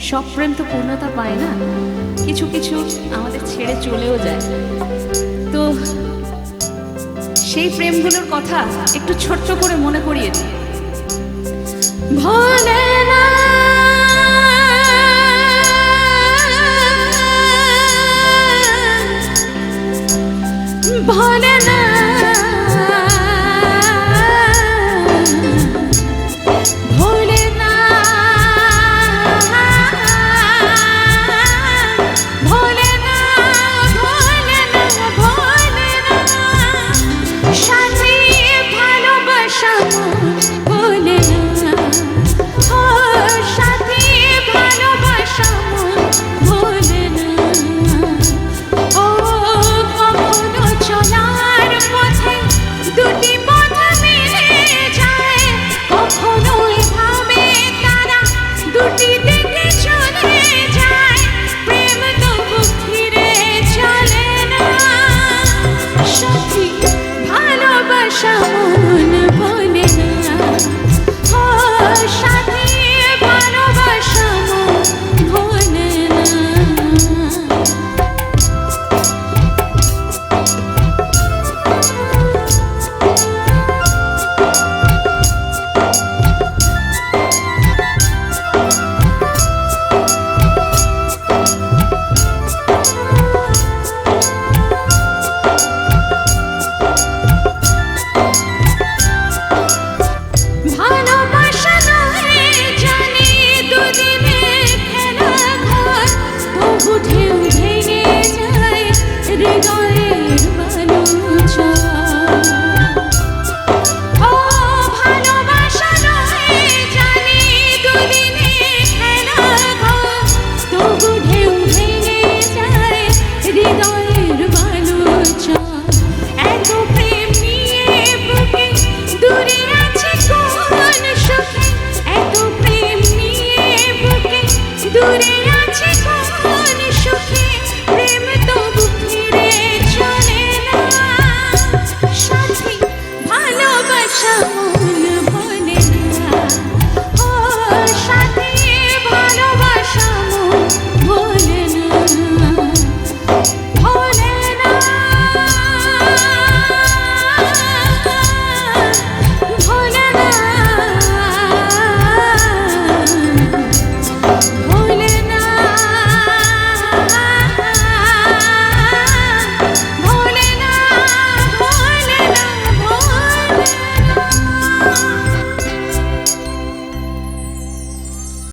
সব প্রেম তো পূর্ণতা পায় না। কিছু কিছু আমাদের ছেড়ে চলেও যায়। তো সেই প্রেমগুলোর কথা একটু ছোট্ট করে মনে করিয়ে দিই। ভোলে না। ভোলে না। हृदय আশা